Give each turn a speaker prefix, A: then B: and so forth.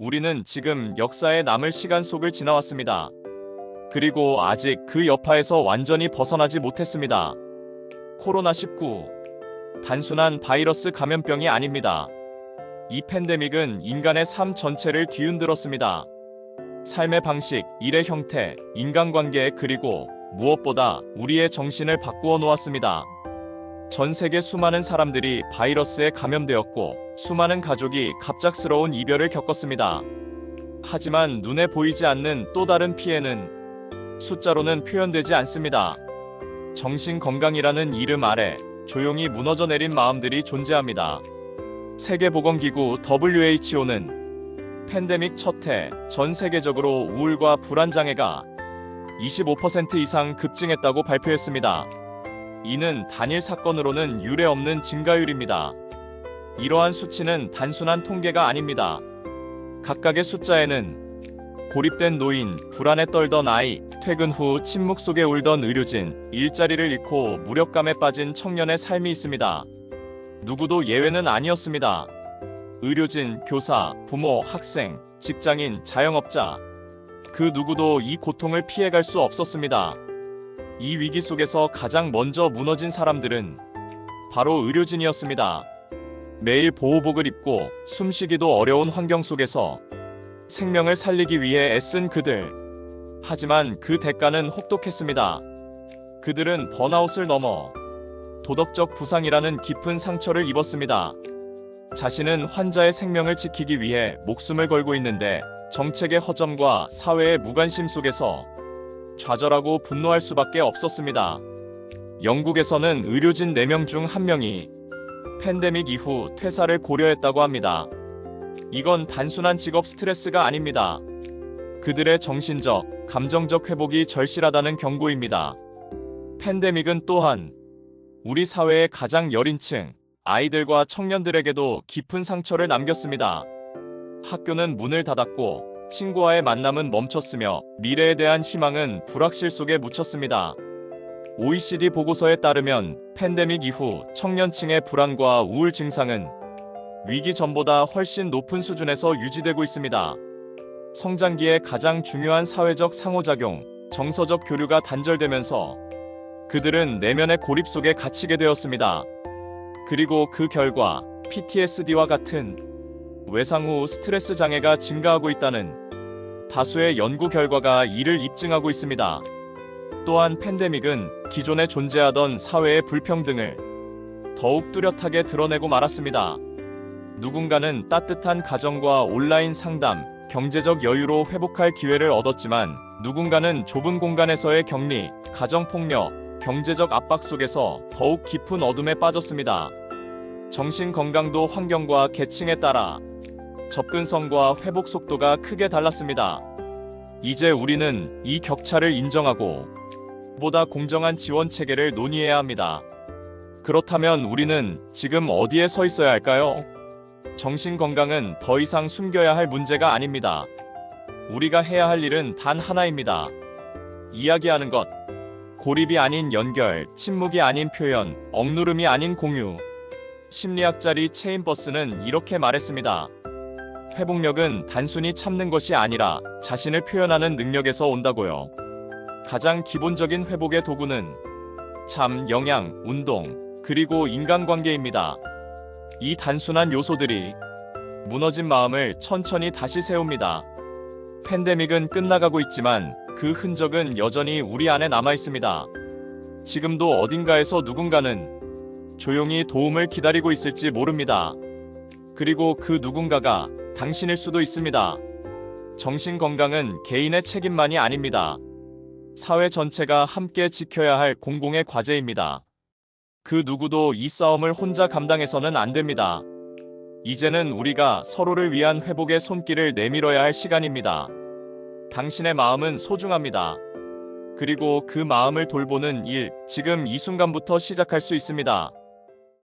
A: 우리는 지금 역사에 남을 시간 속을 지나왔습니다. 그리고 아직 그 여파에서 완전히 벗어나지 못했습니다. 코로나19 단순한 바이러스 감염병이 아닙니다. 이 팬데믹은 인간의 삶 전체를 뒤흔들었습니다. 삶의 방식, 일의 형태, 인간관계 그리고 무엇보다 우리의 정신을 바꾸어 놓았습니다. 전 세계 수많은 사람들이 바이러스에 감염되었고 수많은 가족이 갑작스러운 이별을 겪었습니다. 하지만 눈에 보이지 않는 또 다른 피해는 숫자로는 표현되지 않습니다. 정신 건강이라는 이름 아래 조용히 무너져 내린 마음들이 존재합니다. 세계보건기구 WHO는 팬데믹 첫 해 전 세계적으로 우울과 불안 장애가 25% 이상 급증했다고 발표했습니다. 이는 단일 사건으로는 유례 없는 증가율입니다. 이러한 수치는 단순한 통계가 아닙니다. 각각의 숫자에는 고립된 노인, 불안에 떨던 아이, 퇴근 후 침묵 속에 울던 의료진, 일자리를 잃고 무력감에 빠진 청년의 삶이 있습니다. 누구도 예외는 아니었습니다. 의료진, 교사, 부모, 학생, 직장인, 자영업자. 그 누구도 이 고통을 피해갈 수 없었습니다. 이 위기 속에서 가장 먼저 무너진 사람들은 바로 의료진이었습니다. 매일 보호복을 입고 숨쉬기도 어려운 환경 속에서 생명을 살리기 위해 애쓴 그들. 하지만 그 대가는 혹독했습니다. 그들은 번아웃을 넘어 도덕적 부상이라는 깊은 상처를 입었습니다. 자신은 환자의 생명을 지키기 위해 목숨을 걸고 있는데 정책의 허점과 사회의 무관심 속에서 좌절하고 분노할 수밖에 없었습니다. 영국에서는 의료진 4명 중 1명이 팬데믹 이후 퇴사를 고려했다고 합니다. 이건 단순한 직업 스트레스가 아닙니다. 그들의 정신적, 감정적 회복이 절실하다는 경고입니다. 팬데믹은 또한 우리 사회의 가장 여린 층, 아이들과 청년들에게도 깊은 상처를 남겼습니다. 학교는 문을 닫았고 친구와의 만남은 멈췄으며 미래에 대한 희망은 불확실 속에 묻혔습니다. OECD 보고서에 따르면 팬데믹 이후 청년층의 불안과 우울 증상은 위기 전보다 훨씬 높은 수준에서 유지되고 있습니다. 성장기의 가장 중요한 사회적 상호작용, 정서적 교류가 단절되면서 그들은 내면의 고립 속에 갇히게 되었습니다. 그리고 그 결과 PTSD와 같은 외상 후 스트레스 장애가 증가하고 있다는 다수의 연구 결과가 이를 입증하고 있습니다. 또한 팬데믹은 기존에 존재하던 사회의 불평등을 더욱 뚜렷하게 드러내고 말았습니다. 누군가는 따뜻한 가정과 온라인 상담, 경제적 여유로 회복할 기회를 얻었지만 누군가는 좁은 공간에서의 격리, 가정폭력, 경제적 압박 속에서 더욱 깊은 어둠에 빠졌습니다. 정신 건강도 환경과 계층에 따라 접근성과 회복 속도가 크게 달랐습니다. 이제 우리는 이 격차를 인정하고 보다 공정한 지원 체계를 논의해야 합니다. 그렇다면 우리는 지금 어디에 서 있어야 할까요? 정신 건강은 더 이상 숨겨야 할 문제가 아닙니다. 우리가 해야 할 일은 단 하나입니다. 이야기하는 것. 고립이 아닌 연결, 침묵이 아닌 표현, 억누름이 아닌 공유. 심리학자 리 체인버스는 이렇게 말했습니다. 회복력은 단순히 참는 것이 아니라 자신을 표현하는 능력에서 온다고요. 가장 기본적인 회복의 도구는 잠, 영양, 운동, 그리고 인간관계입니다. 이 단순한 요소들이 무너진 마음을 천천히 다시 세웁니다. 팬데믹은 끝나가고 있지만 그 흔적은 여전히 우리 안에 남아 있습니다. 지금도 어딘가에서 누군가는 조용히 도움을 기다리고 있을지 모릅니다. 그리고 그 누군가가 당신일 수도 있습니다. 정신 건강은 개인의 책임만이 아닙니다. 사회 전체가 함께 지켜야 할 공공의 과제입니다. 그 누구도 이 싸움을 혼자 감당해서는 안 됩니다. 이제는 우리가 서로를 위한 회복의 손길을 내밀어야 할 시간입니다. 당신의 마음은 소중합니다. 그리고 그 마음을 돌보는 일, 지금 이 순간부터 시작할 수 있습니다.